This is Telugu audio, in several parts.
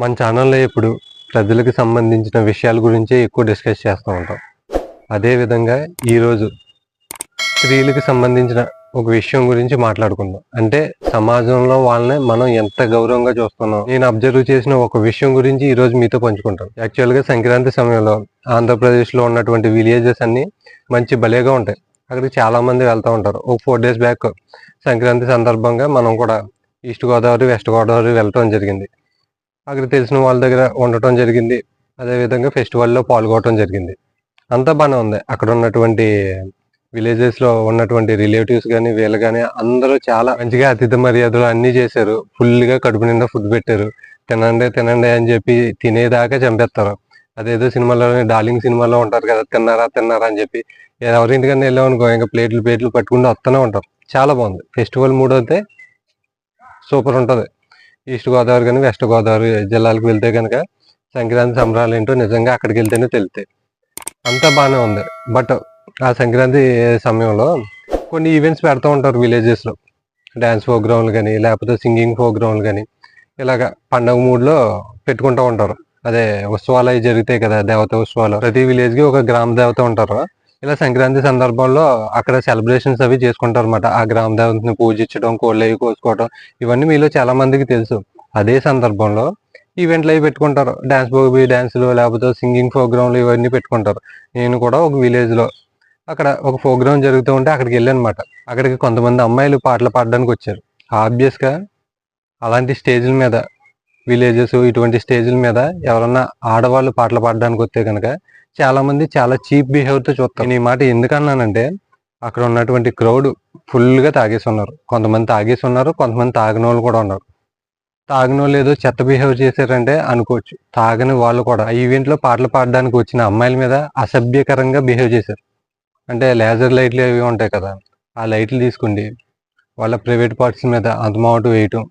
మన ఛానల్లో ఇప్పుడు ప్రజలకు సంబంధించిన విషయాల గురించే ఎక్కువ డిస్కస్ చేస్తూ ఉంటాం. అదేవిధంగా ఈరోజు స్త్రీలకు సంబంధించిన ఒక విషయం గురించి మాట్లాడుకుందాం. అంటే సమాజంలో వాళ్ళని మనం ఎంత గౌరవంగా చూస్తున్నాం? నేను అబ్జర్వ్ చేసిన ఒక విషయం గురించి ఈరోజు మీతో పంచుకుంటాను. యాక్చువల్గా సంక్రాంతి సమయంలో ఆంధ్రప్రదేశ్లో ఉన్నటువంటి విలేజెస్ అన్నీ మంచి భలేగా ఉంటాయి. అక్కడికి చాలామంది వెళ్తూ ఉంటారు. ఒక ఫోర్ డేస్ బ్యాక్ సంక్రాంతి సందర్భంగా మనం కూడా ఈస్ట్ గోదావరి వెస్ట్ గోదావరి వెళ్ళటం జరిగింది. అక్కడ తెలిసిన వాళ్ళ దగ్గర ఉండటం జరిగింది. అదేవిధంగా ఫెస్టివల్లో పాల్గొనడం జరిగింది. అంతా బాగానే ఉంది. అక్కడ ఉన్నటువంటి విలేజెస్లో ఉన్నటువంటి రిలేటివ్స్ కానీ వీళ్ళు కానీ అందరూ చాలా మంచిగా అతిథి మర్యాదలు అన్నీ చేశారు. ఫుల్గా కడుపు నిండా ఫుడ్ పెట్టారు. తినండి తినండి అని చెప్పి తినేదాకా చంపేస్తారు. అదేదో సినిమాలో డార్లింగ్ సినిమాలో ఉంటారు కదా తిన్నారా తిన్నారా అని చెప్పి ఎవరింటికన్నా వెళ్ళాం అనుకో ఇంకా ప్లేట్లు ప్లేట్లు పట్టుకుంటూ వస్తూనే ఉంటారు చాలా బాగుంది. ఫెస్టివల్ మూడ్ అయితే సూపర్ ఉంటుంది. ఈస్ట్ గోదావరి కానీ వెస్ట్ గోదావరి జిల్లాలకు వెళ్తే కనుక సంక్రాంతి సంబరాలు ఏంటో నిజంగా అక్కడికి వెళ్తేనే తెలుస్తాయి అంతా బాగానే ఉంది. బట్ ఆ సంక్రాంతి సమయంలో కొన్ని ఈవెంట్స్ పెడుతూ ఉంటారు విలేజెస్లో డ్యాన్స్ ప్రోగ్రాంలు కానీ లేకపోతే సింగింగ్ ప్రోగ్రాంలు కానీ ఇలాగ పండగ మూడ్లో పెట్టుకుంటూ ఉంటారు. అదే ఉత్సవాలు అవి జరుగుతాయి కదా దేవత ఉత్సవాలు. ప్రతి విలేజ్కి ఒక గ్రామ దేవత ఉంటారు. ఇలా సంక్రాంతి సందర్భంలో అక్కడ సెలబ్రేషన్స్ అవి చేసుకుంటారు అనమాట ఆ గ్రామ దేవతని పూజించడం కోళ్ళు అవి కోసుకోవడం ఇవన్నీ మీలో చాలా మందికి తెలుసు. అదే సందర్భంలో ఈవెంట్లు అవి పెట్టుకుంటారు. డ్యాన్స్ బోబీ డ్యాన్సులు లేకపోతే సింగింగ్ ప్రోగ్రాంలు ఇవన్నీ పెట్టుకుంటారు. నేను కూడా ఒక విలేజ్లో అక్కడ ఒక ప్రోగ్రామ్ జరుగుతూ ఉంటే అక్కడికి వెళ్ళాను అనమాట అక్కడికి కొంతమంది అమ్మాయిలు పాటలు పాడడానికి వచ్చారు. ఆబ్వియస్గా అలాంటి స్టేజ్ల మీద విలేజెస్ ఇటువంటి స్టేజ్ల మీద ఎవరన్నా ఆడవాళ్ళు పాటలు పాడడానికి వస్తే కనుక చాలా మంది చాలా చీప్ బిహేవియర్తో చూస్తారు. నేను ఈ మాట ఎందుకన్నానంటే అక్కడ ఉన్నటువంటి క్రౌడ్ ఫుల్గా తాగేసి ఉన్నారు. కొంతమంది తాగేసి ఉన్నారు కొంతమంది తాగిన వాళ్ళు కూడా ఉన్నారు. తాగిన వాళ్ళు ఏదో చెత్త బిహేవ్ చేశారంటే అనుకోవచ్చు. తాగని వాళ్ళు కూడా. ఆ ఈవెంట్లో పాటలు పాడడానికి వచ్చిన అమ్మాయిల మీద అసభ్యకరంగా బిహేవ్ చేశారు. అంటే లేజర్ లైట్లు అవి ఉంటాయి కదా ఆ లైట్లు తీసుకుండి. వాళ్ళ ప్రైవేట్ పార్ట్స్ మీద అంతమాటు వేయటం.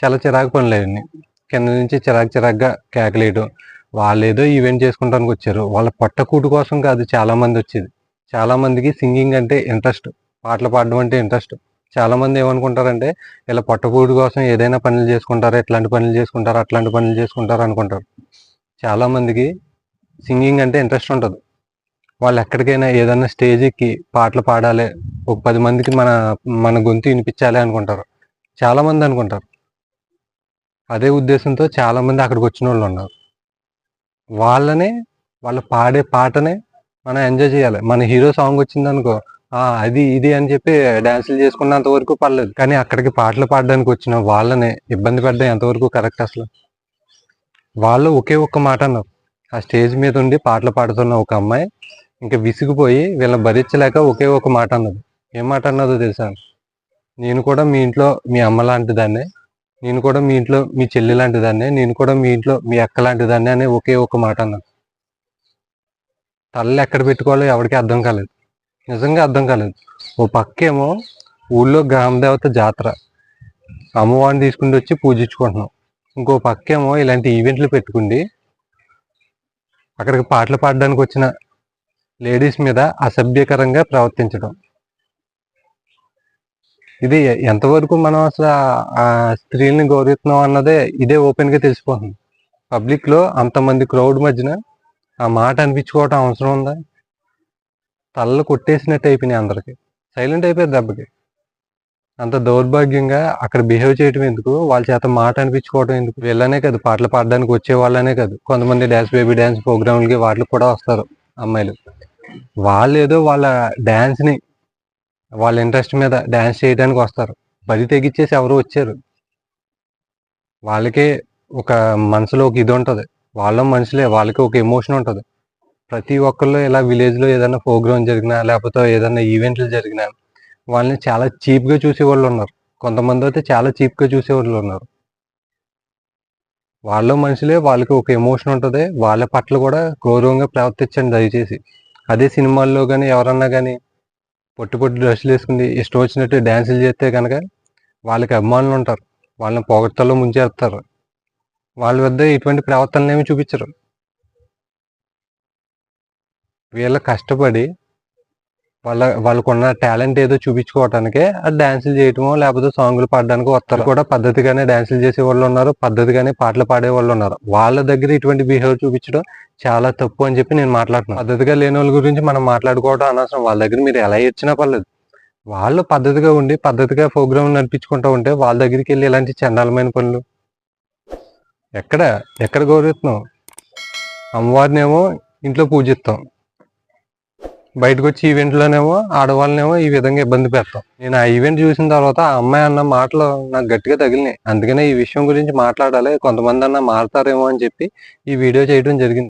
చాలా చిరాకు పనులు అవన్నీ. కింద నుంచి చిరాకు చిరాకుగా కేకలేయటం. వాళ్ళు ఏదో ఈవెంట్ చేసుకుంటానికి వచ్చారు. వాళ్ళ పట్టకూటు కోసం కాదు చాలామంది వచ్చేది. చాలామందికి సింగింగ్ అంటే ఇంట్రెస్ట్ పాటలు పాడడం అంటే ఇంట్రెస్ట్ చాలామంది ఏమనుకుంటారంటే ఇలా పట్టకూడు కోసం ఏదైనా పనులు చేసుకుంటారు ఇట్లాంటి పనులు చేసుకుంటారు అట్లాంటి పనులు చేసుకుంటారు అనుకుంటారు. చాలామందికి సింగింగ్ అంటే ఇంట్రెస్ట్ ఉంటుంది. వాళ్ళు ఎక్కడికైనా ఏదైనా స్టేజ్ ఎక్కి పాటలు పాడాలి ఒక పది మందికి మన మన గొంతు వినిపించాలి అనుకుంటారు. చాలామంది అనుకుంటారు. అదే ఉద్దేశంతో చాలామంది అక్కడికి వచ్చిన వాళ్ళు ఉన్నారు. వాళ్ళనే వాళ్ళు పాడే పాటనే మనం ఎంజాయ్ చేయాలి. మన హీరో సాంగ్ వచ్చిందనుకో ఆ అది ఇది అని చెప్పి డాన్సులు చేసుకున్నంత వరకు పర్లేదు. కానీ అక్కడికి పాటలు పాడడానికి వచ్చిన వాళ్ళని ఇబ్బంది పడ్డం ఎంతవరకు కరెక్ట్ అసలు? వాళ్ళు ఒకే ఒక్క మాట అన్నారు. ఆ స్టేజ్ మీద ఉండి పాటలు పాడుతున్న ఒక అమ్మాయి ఇంకా విసిగిపోయి వీళ్ళని భరించలేక ఒకే ఒక మాట అన్నది. ఏం మాట అన్నదో తెలుసా? నేను కూడా మీ ఇంట్లో మీ అమ్మ లాంటి దాన్నే నేను కూడా మీ ఇంట్లో మీ చెల్లి లాంటి దాన్నే నేను కూడా మీ ఇంట్లో మీ అక్క లాంటిదాన్నే అనే ఒకే ఒక మాట అన్నాను తల్లి ఎక్కడ పెట్టుకోవాలో ఎవరికి అర్థం కాలేదు. నిజంగా అర్థం కాలేదు. ఓ పక్కేమో ఊళ్ళో గ్రామదేవత జాతర. అమ్మవారిని తీసుకుని వచ్చి పూజించుకుంటున్నాం. ఇంకో పక్కేమో ఇలాంటి ఈవెంట్లు పెట్టుకుండి అక్కడికి పాటలు పాడడానికి వచ్చిన లేడీస్ మీద అసభ్యకరంగా ప్రవర్తించడం. ఇది ఎంతవరకు మనం అసలు ఆ- స్త్రీల్ని గౌరవిస్తున్నాం అన్నదే ఇదే ఓపెన్గా తెలిసిపోతుంది. పబ్లిక్లో అంతమంది క్రౌడ్ మధ్యన ఆ మాట అనిపించుకోవటం అవసరం ఉందా? తలలు కొట్టేసినట్టు అయిపోయినాయి అందరికి. సైలెంట్ అయిపోయారు దెబ్బకి. అంత దౌర్భాగ్యంగా అక్కడ బిహేవ్ చేయటం ఎందుకు? వాళ్ళ చేత మాట అనిపించుకోవడం ఎందుకు? వీళ్ళనే కాదు పాటలు పాడడానికి వచ్చే వాళ్ళనే కాదు. కొంతమంది డ్యాన్స్ బేబీ డ్యాన్స్ ప్రోగ్రాంలకి వాటికి కూడా వస్తారు అమ్మాయిలు. వాళ్ళు ఏదో వాళ్ళ డ్యాన్స్ని వాళ్ళ ఇంట్రెస్ట్ మీద డ్యాన్స్ చేయడానికి వస్తారు. బడి తెగిచ్చేసి ఎవరు వచ్చారు. వాళ్ళకే ఒక మనసులో ఒక ఇది ఉంటుంది. వాళ్ళ మనుషులే వాళ్ళకి ఒక ఎమోషన్ ఉంటుంది. ప్రతి ఒక్కళ్ళు ఇలా విలేజ్లో ఏదైనా ప్రోగ్రామ్ జరిగినా లేకపోతే ఏదైనా ఈవెంట్లు జరిగినా వాళ్ళని చాలా చీప్గా చూసేవాళ్ళు చూసే వాళ్ళు ఉన్నారు. కొంతమంది అయితే చాలా చీప్గా చూసేవాళ్ళు చూసే వాళ్ళు ఉన్నారు. వాళ్ళ మనుషులే వాళ్ళకి ఒక ఎమోషన్ ఉంటుంది. వాళ్ళ పట్ల కూడా గౌరవంగా ప్రవర్తించండి దయచేసి. అదే సినిమాల్లో కానీ ఎవరన్నా కానీ పొట్టి పొట్టి డ్రెస్సులు వేసుకుని ఇష్టం వచ్చినట్టు డ్యాన్సులు చేస్తే కనుక వాళ్ళకి అభిమానులు ఉంటారు. వాళ్ళని పొగడ్తల్లో ముంచేస్తారు. వాళ్ళ వద్ద ఇటువంటి ప్రవర్తనలు ఏమి చూపించరు. వీళ్ళ కష్టపడి వాళ్ళ వాళ్ళకున్న టాలెంట్ ఏదో చూపించుకోవటానికే అది డాన్సులు చేయటమో లేకపోతే సాంగ్లు పాడడానికి వస్తారు. కూడా పద్ధతిగానే డాన్సులు చేసే వాళ్ళు ఉన్నారు పద్ధతిగానే పాటలు పాడే వాళ్ళు ఉన్నారు. వాళ్ళ దగ్గర ఇటువంటి బిహేవియర్ చూపించడం చాలా తప్పు అని చెప్పి నేను మాట్లాడుతున్నాను. పద్ధతిగా లేని వాళ్ళ గురించి మనం మాట్లాడుకోవడం అనవసరం. వాళ్ళ దగ్గర మీరు ఎలా ఇచ్చినా పర్లేదు. వాళ్ళు పద్ధతిగా ఉండి పద్ధతిగా ప్రోగ్రామ్ నడిపించుకుంటూ ఉంటే వాళ్ళ దగ్గరికి వెళ్ళి ఇలాంటి చండాలమైన పనులు? ఎక్కడ? ఎక్కడ గౌరవిస్తున్నాం అమ్మవారినేమో ఇంట్లో పూజిస్తాం. బయటకు వచ్చి ఈవెంట్లోనేమో ఆడవాళ్ళనేమో ఈ విధంగా ఇబ్బంది పెడతాం. నేను ఆ ఈవెంట్ చూసిన తర్వాత ఆ అమ్మాయి అన్న మాటలు నాకు గట్టిగా తగిలినాయి. అందుకనే ఈ విషయం గురించి మాట్లాడాలి కొంతమంది అన్న మారుతారేమో అని చెప్పి ఈ వీడియో చేయడం జరిగింది.